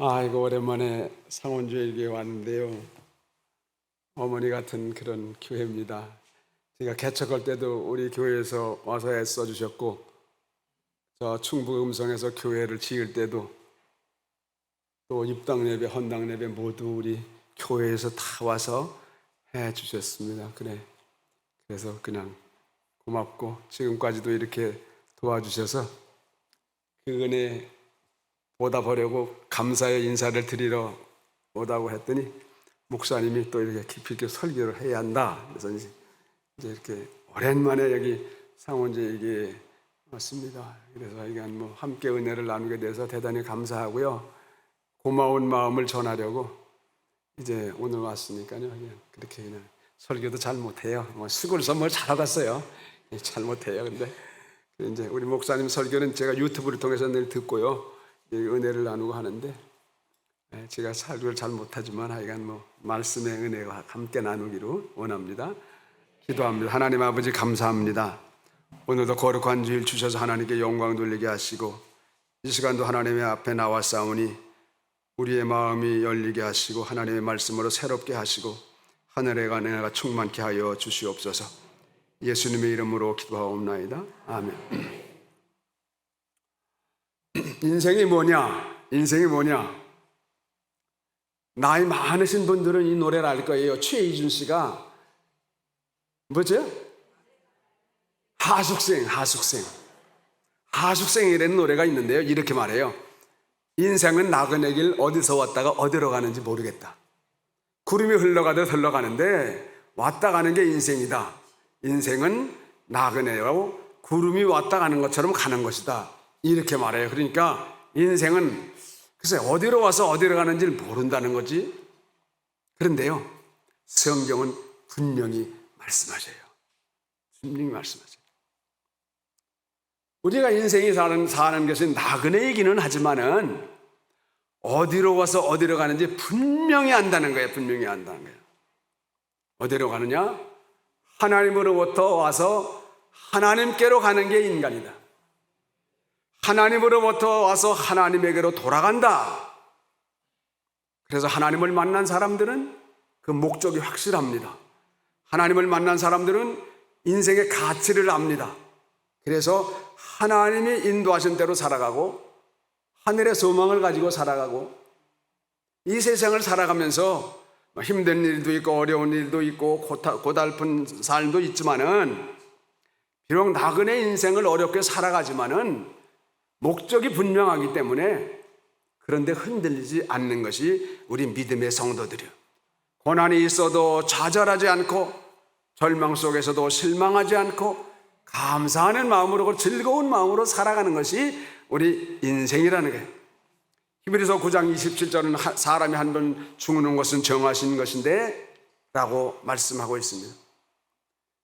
아이고 오랜만에 상원주일교회 왔는데요. 어머니 같은 그런 교회입니다. 제가 개척할 때도 우리 교회에서 와서 애써 주셨고 저 충북 음성에서 교회를 지을 때도 또 입당 예배, 헌당 예배 모두 우리 교회에서 다 와서 해 주셨습니다. 그래. 그래서 그냥 고맙고 지금까지도 이렇게 도와주셔서 그 은혜 보답하려고 감사의 인사를 드리러 오다고 했더니 목사님이 또 이렇게 깊이 있게 설교를 해야 한다. 그래서 이제 이렇게 오랜만에 여기 상원제에게 왔습니다. 그래서 이건 뭐 함께 은혜를 나누게 돼서 대단히 감사하고요. 고마운 마음을 전하려고 이제 오늘 왔으니까요. 그렇게 그냥 설교도 잘 못해요. 뭐 시골서 뭘 잘하겠어요. 예, 잘 못해요. 근데 이제 우리 목사님 설교는 제가 유튜브를 통해서 늘 듣고요. 이 은혜를 나누고 하는데 예, 제가 설교를 잘 못하지만 하여간 뭐 말씀의 은혜와 함께 나누기로 원합니다. 기도합니다. 하나님 아버지 감사합니다. 오늘도 거룩한 주일 주셔서 하나님께 영광 돌리게 하시고 이 시간도 하나님의 앞에 나와 싸우니 우리의 마음이 열리게 하시고 하나님의 말씀으로 새롭게 하시고 하늘의 은혜가 충만케 하여 주시옵소서. 예수님의 이름으로 기도하옵나이다. 아멘. 인생이 뭐냐? 인생이 뭐냐? 나이 많으신 분들은 이 노래를 알 거예요. 최희준 씨가 뭐죠? 하숙생, 하숙생. 하숙생이라는 노래가 있는데요. 이렇게 말해요. 인생은 나그네 길 어디서 왔다가 어디로 가는지 모르겠다. 구름이 흘러가듯 흘러가는데 왔다 가는 게 인생이다. 인생은 나그네로 구름이 왔다 가는 것처럼 가는 것이다. 이렇게 말해요. 그러니까 인생은 글쎄 어디로 와서 어디로 가는지를 모른다는 거지. 그런데요. 성경은 분명히 말씀하셔요. 분명히 말씀하셔요. 우리가 인생이 사는, 사는 것은 나그네이기는 하지만은 어디로 와서 어디로 가는지 분명히 안다는 거예요. 분명히 안다는 거예요. 어디로 가느냐? 하나님으로부터 와서 하나님께로 가는 게 인간이다. 하나님으로부터 와서 하나님에게로 돌아간다. 그래서 하나님을 만난 사람들은 그 목적이 확실합니다. 하나님을 만난 사람들은 인생의 가치를 압니다. 그래서 하나님이 인도하신 대로 살아가고 하늘의 소망을 가지고 살아가고 이 세상을 살아가면서 뭐 힘든 일도 있고 어려운 일도 있고 고달픈 삶도 있지만은 비록 나그네 인생을 어렵게 살아가지만은 목적이 분명하기 때문에 그런데 흔들리지 않는 것이 우리 믿음의 성도들이요. 고난이 있어도 좌절하지 않고 절망 속에서도 실망하지 않고 감사하는 마음으로 즐거운 마음으로 살아가는 것이 우리 인생이라는 거예요. 히브리서 9장 27절은 사람이 한 번 죽는 것은 정하신 것인데 라고 말씀하고 있습니다.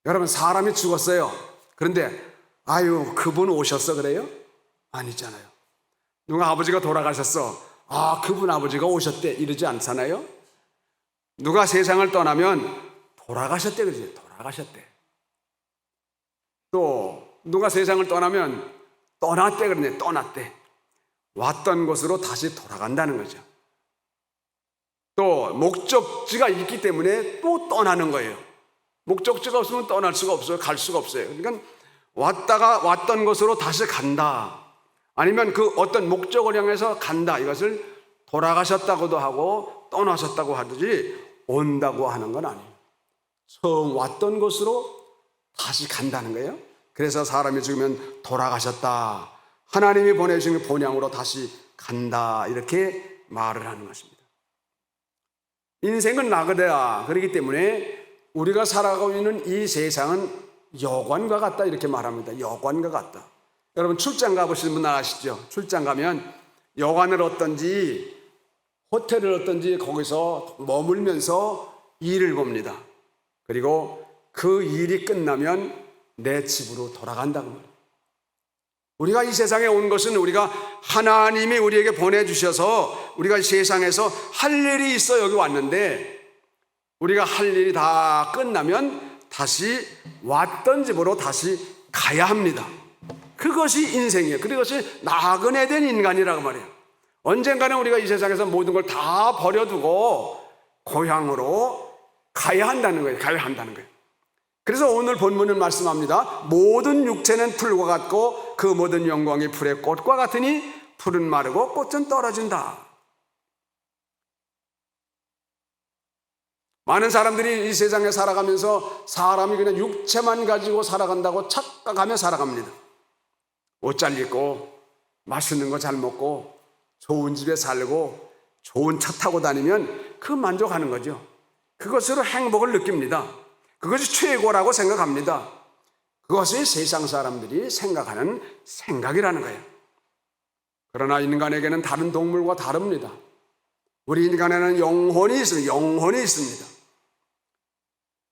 여러분 사람이 죽었어요. 그런데 아유 그분 오셨어 그래요? 아니잖아요. 누가 아버지가 돌아가셨어. 아 그분 아버지가 오셨대 이러지 않잖아요. 누가 세상을 떠나면 돌아가셨대 그러지 돌아가셨대. 또 누가 세상을 떠나면 떠났대 그러네 떠났대. 왔던 곳으로 다시 돌아간다는 거죠. 또 목적지가 있기 때문에 또 떠나는 거예요. 목적지가 없으면 떠날 수가 없어요. 갈 수가 없어요. 그러니까 왔다가 왔던 곳으로 다시 간다. 아니면 그 어떤 목적을 향해서 간다. 이것을 돌아가셨다고도 하고 떠나셨다고 하듯이 온다고 하는 건 아니에요. 처음 왔던 곳으로 다시 간다는 거예요. 그래서 사람이 죽으면 돌아가셨다. 하나님이 보내주신 본향으로 다시 간다. 이렇게 말을 하는 것입니다. 인생은 나그네야. 그렇기 때문에 우리가 살아가고 있는 이 세상은 여관과 같다. 이렇게 말합니다. 여관과 같다. 여러분 출장 가보시는 분 아시죠? 출장 가면 여관을 어떤지 호텔을 어떤지 거기서 머물면서 일을 봅니다. 그리고 그 일이 끝나면 내 집으로 돌아간다는 거예요. 우리가 이 세상에 온 것은 우리가 하나님이 우리에게 보내주셔서 우리가 세상에서 할 일이 있어 여기 왔는데 우리가 할 일이 다 끝나면 다시 왔던 집으로 다시 가야 합니다. 그것이 인생이에요. 그것이 나그네 된 인간이라고 말해요. 언젠가는 우리가 이 세상에서 모든 걸 다 버려두고 고향으로 가야 한다는 거예요. 가야 한다는 거예요. 그래서 오늘 본문은 말씀합니다. 모든 육체는 풀과 같고 그 모든 영광이 풀의 꽃과 같으니 풀은 마르고 꽃은 떨어진다. 많은 사람들이 이 세상에 살아가면서 사람이 그냥 육체만 가지고 살아간다고 착각하며 살아갑니다. 옷 잘 입고 맛있는 거 잘 먹고 좋은 집에 살고 좋은 차 타고 다니면 그 만족하는 거죠. 그것으로 행복을 느낍니다. 그것이 최고라고 생각합니다. 그것이 세상 사람들이 생각하는 생각이라는 거예요. 그러나 인간에게는 다른 동물과 다릅니다. 우리 인간에는 영혼이 있습니다. 영혼이 있습니다.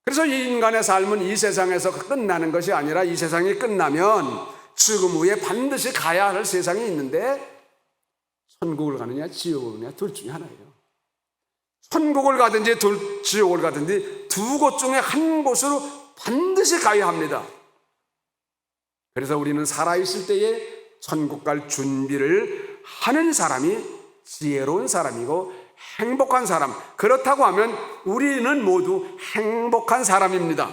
그래서 이 인간의 삶은 이 세상에서 끝나는 것이 아니라 이 세상이 끝나면 죽음 후에 반드시 가야 할 세상이 있는데 천국을 가느냐 지옥을 가느냐 둘 중에 하나예요. 천국을 가든지 둘, 지옥을 가든지 두 곳 중에 한 곳으로 반드시 가야 합니다. 그래서 우리는 살아있을 때에 천국 갈 준비를 하는 사람이 지혜로운 사람이고 행복한 사람. 그렇다고 하면 우리는 모두 행복한 사람입니다.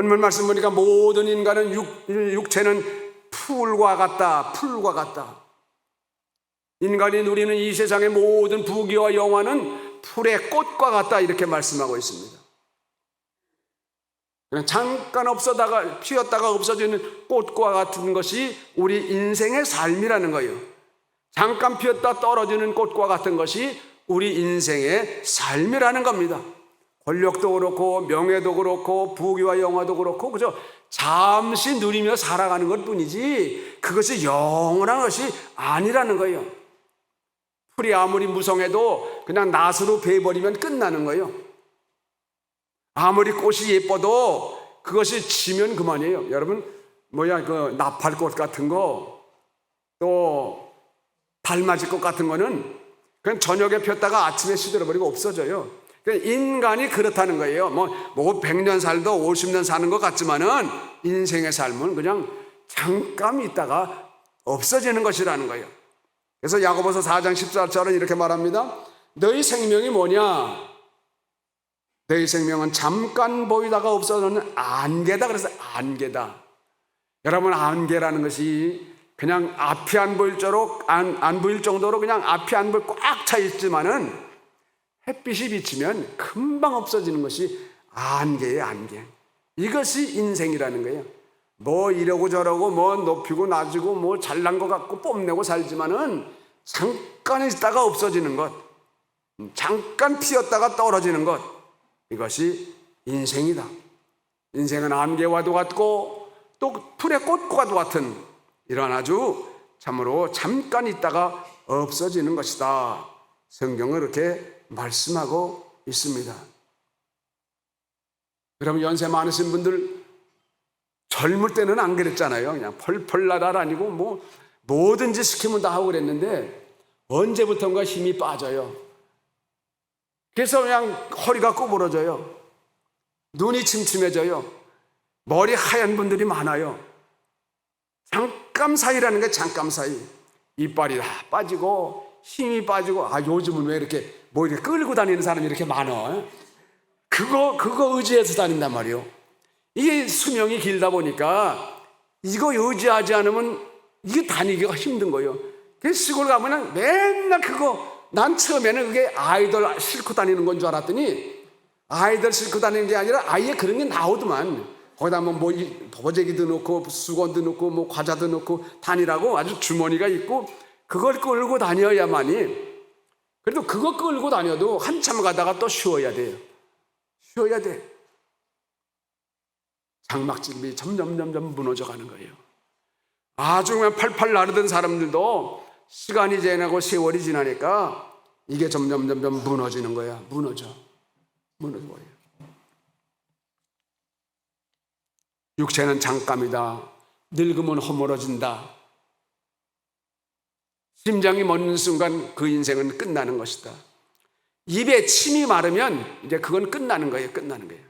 본문 말씀 보니까 모든 인간은 육, 육체는 풀과 같다. 풀과 같다. 인간이 누리는 이 세상의 모든 부귀와 영화는 풀의 꽃과 같다. 이렇게 말씀하고 있습니다. 그냥 잠깐 없어다가 피었다가 없어지는 꽃과 같은 것이 우리 인생의 삶이라는 거예요. 잠깐 피었다 떨어지는 꽃과 같은 것이 우리 인생의 삶이라는 겁니다. 권력도 그렇고 명예도 그렇고 부귀와 영화도 그렇고 그죠? 잠시 누리며 살아가는 것 뿐이지 그것이 영원한 것이 아니라는 거예요. 풀이 아무리 무성해도 그냥 낫으로 베버리면 끝나는 거예요. 아무리 꽃이 예뻐도 그것이 지면 그만이에요. 여러분 뭐야 그 나팔꽃 같은 거 또 달맞이 꽃 같은 거는 그냥 저녁에 폈다가 아침에 시들어버리고 없어져요. 그러니까 인간이 그렇다는 거예요. 뭐, 뭐 100년 살도 50년 사는 것 같지만은 인생의 삶은 그냥 잠깐 있다가 없어지는 것이라는 거예요. 그래서 야고보서 4장 14절은 이렇게 말합니다. 너희 생명이 뭐냐? 너희 생명은 잠깐 보이다가 없어지는 안개다. 그래서 안개다. 여러분 안개라는 것이 그냥 앞이 안 보일 정도로 안, 안 보일 정도로 그냥 앞이 안 보일 꽉 차 있지만은 햇빛이 비치면 금방 없어지는 것이 안개예요, 안개. 이것이 인생이라는 거예요. 뭐 이러고 저러고 뭐 높이고 낮이고 뭐 잘난 것 같고 뽐내고 살지만은 잠깐 있다가 없어지는 것. 잠깐 피었다가 떨어지는 것. 이것이 인생이다. 인생은 안개와도 같고 또 풀의 꽃과도 같은 이런 아주 참으로 잠깐 있다가 없어지는 것이다. 성경은 이렇게 말씀하고 있습니다. 여러분 연세 많으신 분들 젊을 때는 안 그랬잖아요. 그냥 펄펄 날아다니고 뭐 뭐든지 시키면 다 하고 그랬는데 언제부턴가 힘이 빠져요. 그래서 그냥 허리가 구부러져요. 눈이 침침해져요. 머리 하얀 분들이 많아요. 잠깐 사이라는 게 잠깐 사이. 이빨이 다 빠지고 힘이 빠지고 아 요즘은 왜 이렇게 뭐 이렇게 끌고 다니는 사람이 이렇게 많아? 그거 그거 의지해서 다닌단 말이요. 이게 수명이 길다 보니까 이거 의지하지 않으면 이게 다니기가 힘든 거예요. 그래서 시골 가면은 맨날 그거 난 처음에는 그게 아이들 싣고 다니는 건 줄 알았더니 아이들 싣고 다니는 게 아니라 아예 그런 게 나오더만. 거기다 뭐, 뭐 보재기도 넣고 수건도 넣고 뭐 과자도 넣고 다니라고 아주 주머니가 있고 그걸 끌고 다녀야만이 그래도 그거 끌고 다녀도 한참 가다가 또 쉬어야 돼요. 쉬어야 돼. 장막집이 점점 점점 무너져 가는 거예요. 아주 그냥 팔팔 나르던 사람들도 시간이 지나고 세월이 지나니까 이게 점점 점점 무너지는 거야. 무너져. 무너져 버려요. 육체는 잠깐이다. 늙으면 허물어진다. 심장이 멎는 순간 그 인생은 끝나는 것이다. 입에 침이 마르면 이제 그건 끝나는 거예요. 끝나는 거예요.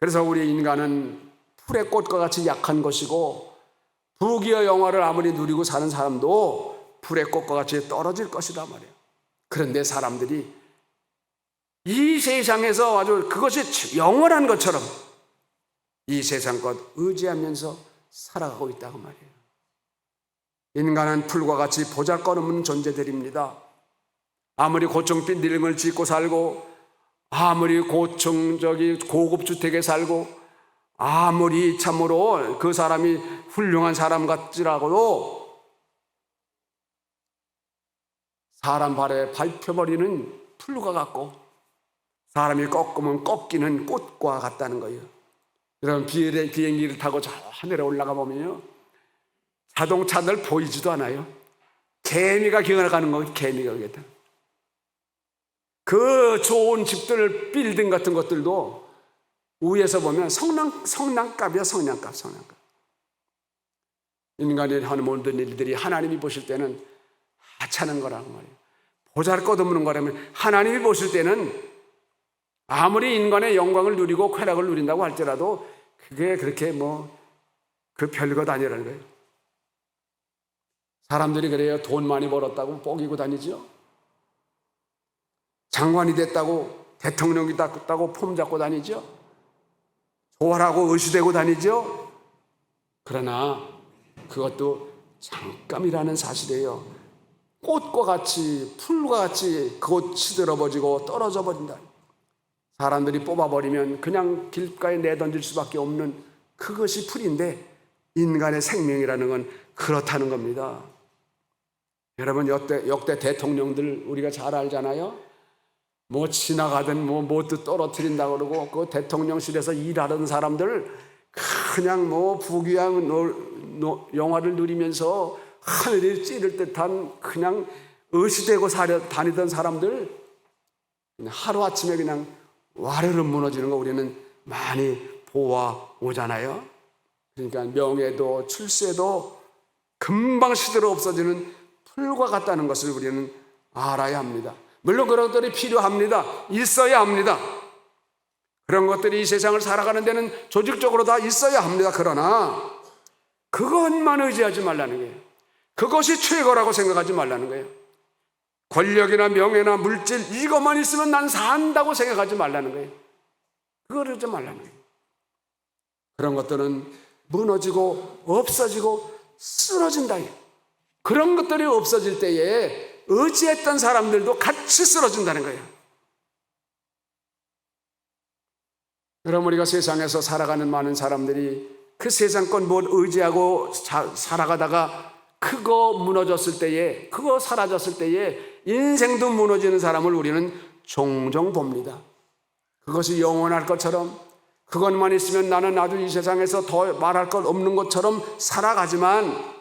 그래서 우리 인간은 풀의 꽃과 같이 약한 것이고 부귀와 영화를 아무리 누리고 사는 사람도 불의 꽃과 같이 떨어질 것이다 말이에요. 그런데 사람들이 이 세상에서 아주 그것이 영원한 것처럼 이 세상 것 의지하면서 살아가고 있다고 말이에요. 인간은 풀과 같이 보잘것없는 존재들입니다. 아무리 고층빈 늙을 짓고 살고 아무리 고층적이 고급 주택에 살고 아무리 참으로 그 사람이 훌륭한 사람 같지라고도 사람 발에 밟혀버리는 풀과 같고 사람이 꺾으면 꺾이는 꽃과 같다는 거예요. 여러분 비행- 비행기를 타고 저 하늘에 올라가 보면요 자동차들 보이지도 않아요. 개미가 기어가는 거예요. 개미가 그겠다. 그 좋은 집들 빌딩 같은 것들도 위에서 보면 성난 성난값이야 성난값 성난값. 인간이 하는 모든 일들이 하나님이 보실 때는 하찮은 거라는 말이에요. 보잘 것 없는 거라면 하나님이 보실 때는 아무리 인간의 영광을 누리고 쾌락을 누린다고 할지라도 그게 그렇게 뭐 그 별것 아니라는 거예요. 사람들이 그래요. 돈 많이 벌었다고 뽀기고 다니죠. 장관이 됐다고 대통령이 됐다고 폼 잡고 다니죠. 좋아라고 의시되고 다니죠. 그러나 그것도 잠깐이라는 사실이에요. 꽃과 같이 풀과 같이 그곳 시들어버지고 떨어져 버린다. 사람들이 뽑아버리면 그냥 길가에 내던질 수밖에 없는 그것이 풀인데 인간의 생명이라는 건 그렇다는 겁니다. 여러분 역대, 역대 대통령들 우리가 잘 알잖아요. 뭐 지나가든 뭐 뭐도 떨어뜨린다 그러고 그 대통령실에서 일하던 사람들 그냥 뭐 부귀한 영화를 누리면서 하늘이 찌를 듯한 그냥 의시되고 사려 다니던 사람들 하루 아침에 그냥 와르르 무너지는 거 우리는 많이 보아 오잖아요. 그러니까 명예도 출세도 금방 시들어 없어지는 풀과 같다는 것을 우리는 알아야 합니다. 물론 그런 것들이 필요합니다. 있어야 합니다. 그런 것들이 이 세상을 살아가는 데는 조직적으로 다 있어야 합니다. 그러나 그것만 의지하지 말라는 거예요. 그것이 최고라고 생각하지 말라는 거예요. 권력이나 명예나 물질 이것만 있으면 난 산다고 생각하지 말라는 거예요. 그거를 하지 말라는 거예요. 그런 것들은 무너지고 없어지고 쓰러진다. 그런 것들이 없어질 때에 의지했던 사람들도 같이 쓰러진다는 거예요. 여러분 우리가 세상에서 살아가는 많은 사람들이 그 세상권 뭘 의지하고 자- 살아가다가 그거 무너졌을 때에 그거 사라졌을 때에 인생도 무너지는 사람을 우리는 종종 봅니다. 그것이 영원할 것처럼 그것만 있으면 나는 아주 이 세상에서 더 말할 것 없는 것처럼 살아가지만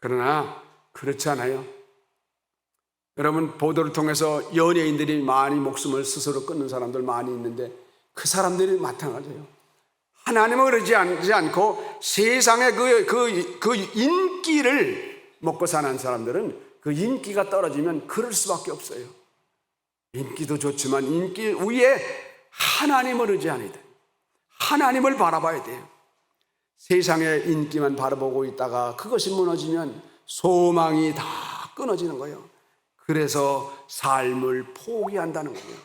그러나 그렇지 않아요. 여러분 보도를 통해서 연예인들이 많이 목숨을 스스로 끊는 사람들 많이 있는데 그 사람들이 마찬가지예요. 하나님을 의지하지 않고 세상의 그, 그, 그 인기를 먹고 사는 사람들은 그 인기가 떨어지면 그럴 수밖에 없어요. 인기도 좋지만 인기 위에 하나님을 의지하는 돼. 하나님을 바라봐야 돼요. 세상의 인기만 바라보고 있다가 그것이 무너지면 소망이 다 끊어지는 거예요. 그래서 삶을 포기한다는 거예요.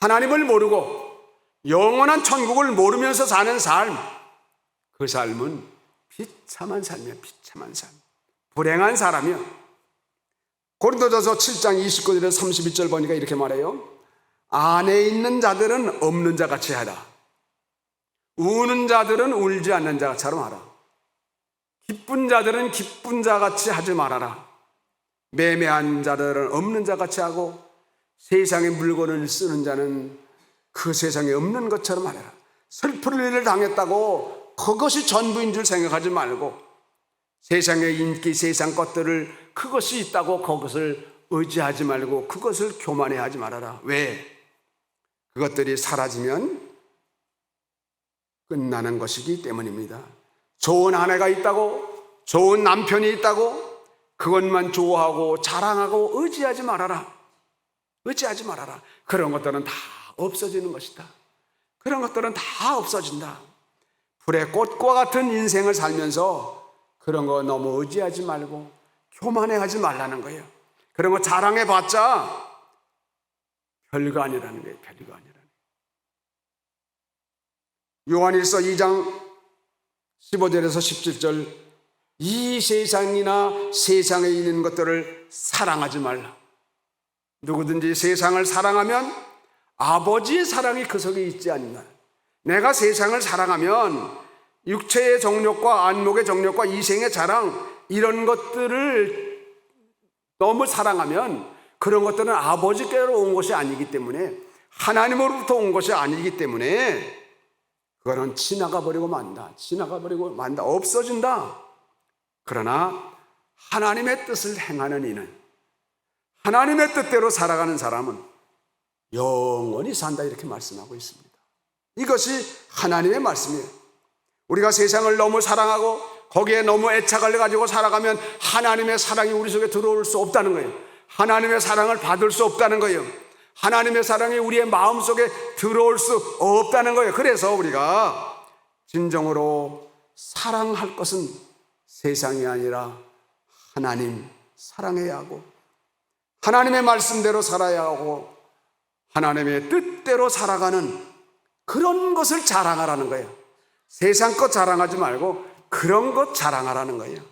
하나님을 모르고 영원한 천국을 모르면서 사는 삶, 그 삶은 비참한 삶이야, 비참한 삶. 불행한 사람이야. 고린도전서 7장 29절에서 31절 보니까 이렇게 말해요. 안에 있는 자들은 없는 자 같이 하라. 우는 자들은 울지 않는 자처럼 하라. 기쁜 자들은 기쁜 자 같이 하지 말아라. 매매한 자들은 없는 자 같이 하고 세상의 물건을 쓰는 자는 그 세상에 없는 것처럼 하라. 슬플 일을 당했다고 그것이 전부인 줄 생각하지 말고 세상의 인기, 세상 것들을 그것이 있다고 그것을 의지하지 말고 그것을 교만해 하지 말아라. 왜? 그것들이 사라지면 끝나는 것이기 때문입니다. 좋은 아내가 있다고, 좋은 남편이 있다고, 그것만 좋아하고 자랑하고 의지하지 말아라. 의지하지 말아라. 그런 것들은 다 없어지는 것이다. 그런 것들은 다 없어진다. 불의 꽃과 같은 인생을 살면서 그런 거 너무 의지하지 말고 교만해하지 말라는 거예요. 그런 거 자랑해봤자 별거 아니라는 거예요. 별거 거예 요. 요한일서 2장 15절에서 17절 이 세상이나 세상에 있는 것들을 사랑하지 말라. 누구든지 세상을 사랑하면 아버지의 사랑이 그 속에 있지 않나. 내가 세상을 사랑하면 육체의 정욕과 안목의 정욕과 이생의 자랑 이런 것들을 너무 사랑하면 그런 것들은 아버지께로 온 것이 아니기 때문에 하나님으로부터 온 것이 아니기 때문에 그거는 지나가 버리고 만다. 지나가 버리고 만다. 없어진다. 그러나 하나님의 뜻을 행하는 이는 하나님의 뜻대로 살아가는 사람은 영원히 산다 이렇게 말씀하고 있습니다. 이것이 하나님의 말씀이에요. 우리가 세상을 너무 사랑하고 거기에 너무 애착을 가지고 살아가면 하나님의 사랑이 우리 속에 들어올 수 없다는 거예요. 하나님의 사랑을 받을 수 없다는 거예요. 하나님의 사랑이 우리의 마음 속에 들어올 수 없다는 거예요. 그래서 우리가 진정으로 사랑할 것은 세상이 아니라 하나님 사랑해야 하고 하나님의 말씀대로 살아야 하고 하나님의 뜻대로 살아가는 그런 것을 자랑하라는 거예요. 세상 것 자랑하지 말고 그런 것 자랑하라는 거예요.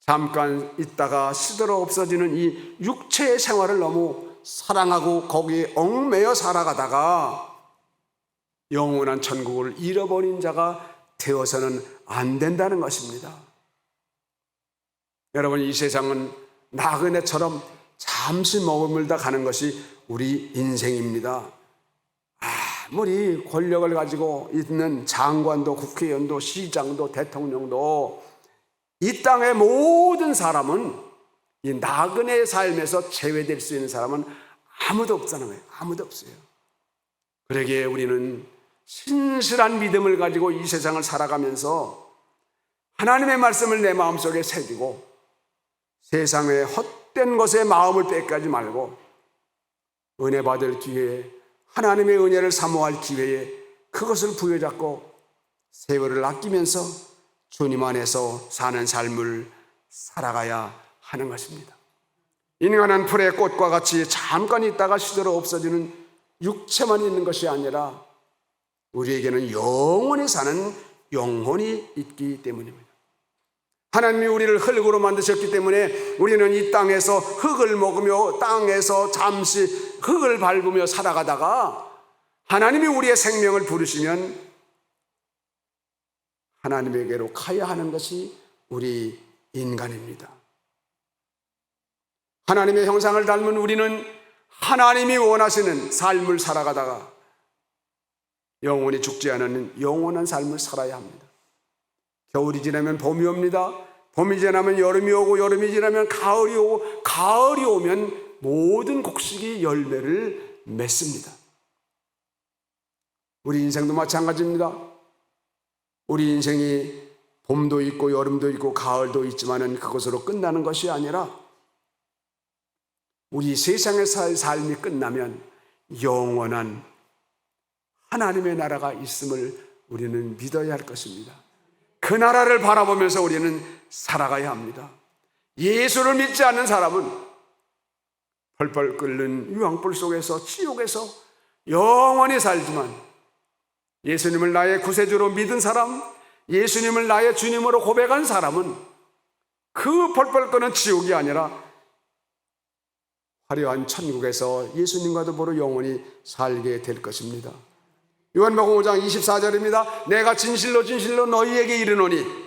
잠깐 있다가 시들어 없어지는 이 육체의 생활을 너무 사랑하고 거기에 얽매여 살아가다가 영원한 천국을 잃어버린 자가 되어서는 안 된다는 것입니다. 여러분, 이 세상은 나그네처럼 잠시 머물다 가는 것이 우리 인생입니다. 아무리 권력을 가지고 있는 장관도 국회의원도 시장도 대통령도 이 땅의 모든 사람은 이 나그네의 삶에서 제외될 수 있는 사람은 아무도 없다는 거예요. 아무도 없어요. 그러기에 우리는 신실한 믿음을 가지고 이 세상을 살아가면서 하나님의 말씀을 내 마음속에 새기고 세상의 헛된 것에 마음을 뺏가지 말고 은혜 받을 기회에 하나님의 은혜를 사모할 기회에 그것을 부여잡고 세월을 아끼면서 주님 안에서 사는 삶을 살아가야 하는 것입니다. 인간은 풀의 꽃과 같이 잠깐 있다가 시들어 없어지는 육체만 있는 것이 아니라 우리에게는 영원히 사는 영혼이 있기 때문입니다. 하나님이 우리를 흙으로 만드셨기 때문에 우리는 이 땅에서 흙을 먹으며 땅에서 잠시 흙을 밟으며 살아가다가 하나님이 우리의 생명을 부르시면 하나님에게로 가야 하는 것이 우리 인간입니다. 하나님의 형상을 닮은 우리는 하나님이 원하시는 삶을 살아가다가 영원히 죽지 않는 영원한 삶을 살아야 합니다. 겨울이 지나면 봄이 옵니다. 봄이 지나면 여름이 오고 여름이 지나면 가을이 오고 가을이 오면 모든 곡식이 열매를 맺습니다. 우리 인생도 마찬가지입니다. 우리 인생이 봄도 있고 여름도 있고 가을도 있지만은 그것으로 끝나는 것이 아니라 우리 세상의 살 삶이 끝나면 영원한 하나님의 나라가 있음을 우리는 믿어야 할 것입니다. 그 나라를 바라보면서 우리는 살아가야 합니다. 예수를 믿지 않는 사람은 펄펄 끓는 유황불 속에서 지옥에서 영원히 살지만 예수님을 나의 구세주로 믿은 사람, 예수님을 나의 주님으로 고백한 사람은 그 펄펄 끓는 지옥이 아니라 화려한 천국에서 예수님과도 보러 영원히 살게 될 것입니다. 요한복음 5장 24절입니다. 내가 진실로 진실로 너희에게 이르노니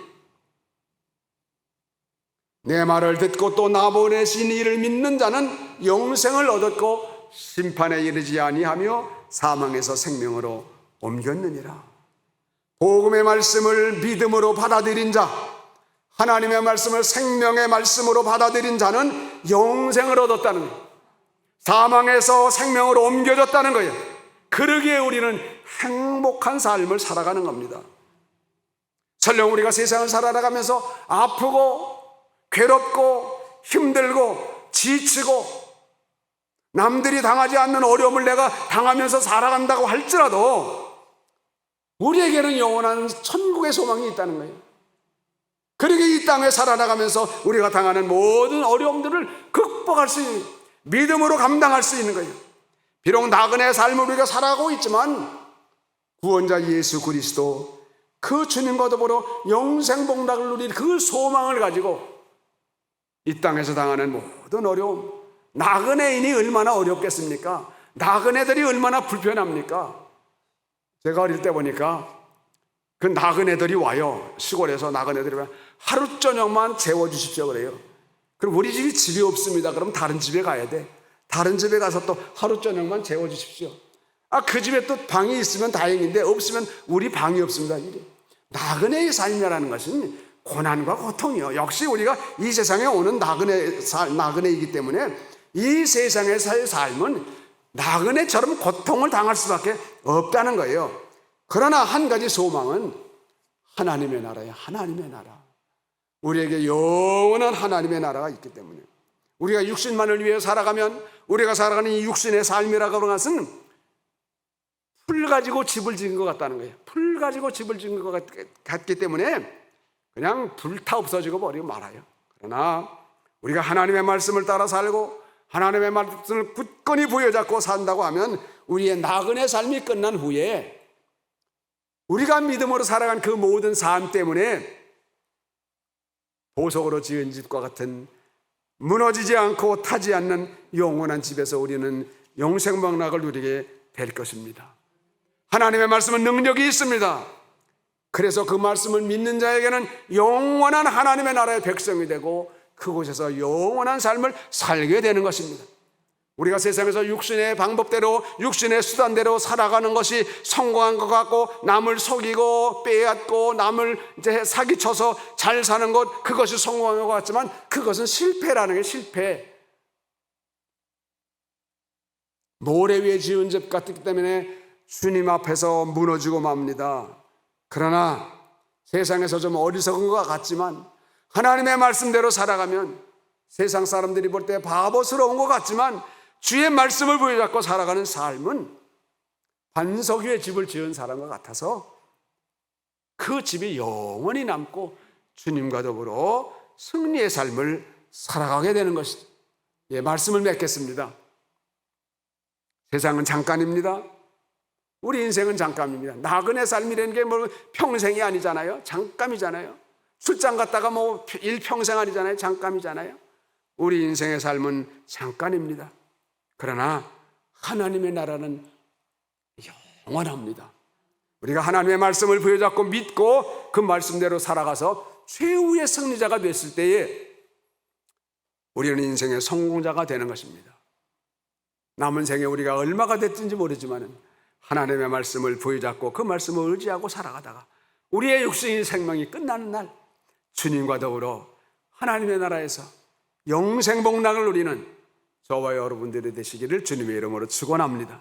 내 말을 듣고 또 나 보내신 이를 믿는 자는 영생을 얻었고 심판에 이르지 아니하며 사망에서 생명으로 옮겼느니라. 복음의 말씀을 믿음으로 받아들인 자, 하나님의 말씀을 생명의 말씀으로 받아들인 자는 영생을 얻었다는 거예요. 사망에서 생명으로 옮겨졌다는 거예요. 그러기에 우리는 행복한 삶을 살아가는 겁니다. 설령 우리가 세상을 살아가면서 아프고 괴롭고 힘들고 지치고 남들이 당하지 않는 어려움을 내가 당하면서 살아간다고 할지라도 우리에게는 영원한 천국의 소망이 있다는 거예요. 그러게 이 땅에 살아나가면서 우리가 당하는 모든 어려움들을 극복할 수 있는 믿음으로 감당할 수 있는 거예요. 비록 나그네 삶을 우리가 살아가고 있지만 구원자 예수 그리스도 그 주님과 더불어 영생 복락을 누릴 그 소망을 가지고 이 땅에서 당하는 모든 어려움 나그네인이 얼마나 어렵겠습니까? 나그네들이 얼마나 불편합니까? 제가 어릴 때 보니까 그 나그네들이 와요. 시골에서 나그네들이 와요. 하루 저녁만 재워주십시오 그래요. 그럼 우리 집이 집이 없습니다. 그럼 다른 집에 가야 돼. 다른 집에 가서 또 하루 저녁만 재워주십시오. 아, 그 집에 또 방이 있으면 다행인데 없으면 우리 방이 없습니다. 이래. 나그네의 삶이라는 것은 고난과 고통이요. 역시 우리가 이 세상에 오는 나그네, 살- 나그네이기 때문에 이 세상에서의 삶은 나그네처럼 고통을 당할 수밖에 없다는 거예요. 그러나 한 가지 소망은 하나님의 나라예요. 하나님의 나라. 우리에게 영원한 하나님의 나라가 있기 때문에 우리가 육신만을 위해 살아가면 우리가 살아가는 이 육신의 삶이라고 하는 것은 풀 가지고 집을 지은 것 같다는 거예요. 풀 가지고 집을 지은 것 같- 같기 때문에 그냥 불타 없어지고 버리고 말아요. 그러나 우리가 하나님의 말씀을 따라 살고 하나님의 말씀을 굳건히 부여잡고 산다고 하면 우리의 나그네 삶이 끝난 후에 우리가 믿음으로 살아간 그 모든 삶 때문에 보석으로 지은 집과 같은 무너지지 않고 타지 않는 영원한 집에서 우리는 영생망락을 누리게 될 것입니다. 하나님의 말씀은 능력이 있습니다. 그래서 그 말씀을 믿는 자에게는 영원한 하나님의 나라의 백성이 되고 그곳에서 영원한 삶을 살게 되는 것입니다. 우리가 세상에서 육신의 방법대로 육신의 수단대로 살아가는 것이 성공한 것 같고 남을 속이고 빼앗고 남을 이제 사기쳐서 잘 사는 것 그것이 성공한 것 같지만 그것은 실패라는 게 실패. 모래 위에 지은 집 같기 때문에 주님 앞에서 무너지고 맙니다. 그러나 세상에서 좀 어리석은 것 같지만 하나님의 말씀대로 살아가면 세상 사람들이 볼 때 바보스러운 것 같지만 주의 말씀을 부여잡고 살아가는 삶은 반석 위에 집을 지은 사람과 같아서 그 집이 영원히 남고 주님과 더불어 승리의 삶을 살아가게 되는 것이죠. 예, 말씀을 맺겠습니다. 세상은 잠깐입니다. 우리 인생은 잠깐입니다. 나그네 삶이라는 게 뭐 평생이 아니잖아요. 잠깐이잖아요. 출장 갔다가 뭐 일평생 아니잖아요. 잠깐이잖아요. 우리 인생의 삶은 잠깐입니다. 그러나 하나님의 나라는 영원합니다. 우리가 하나님의 말씀을 부여잡고 믿고 그 말씀대로 살아가서 최후의 승리자가 됐을 때에 우리는 인생의 성공자가 되는 것입니다. 남은 생에 우리가 얼마가 됐든지 모르지만 하나님의 말씀을 부여잡고 그 말씀을 의지하고 살아가다가 우리의 육신의 생명이 끝나는 날 주님과 더불어 하나님의 나라에서 영생복락을 누리는 저와 여러분들이 되시기를 주님의 이름으로 축원합니다.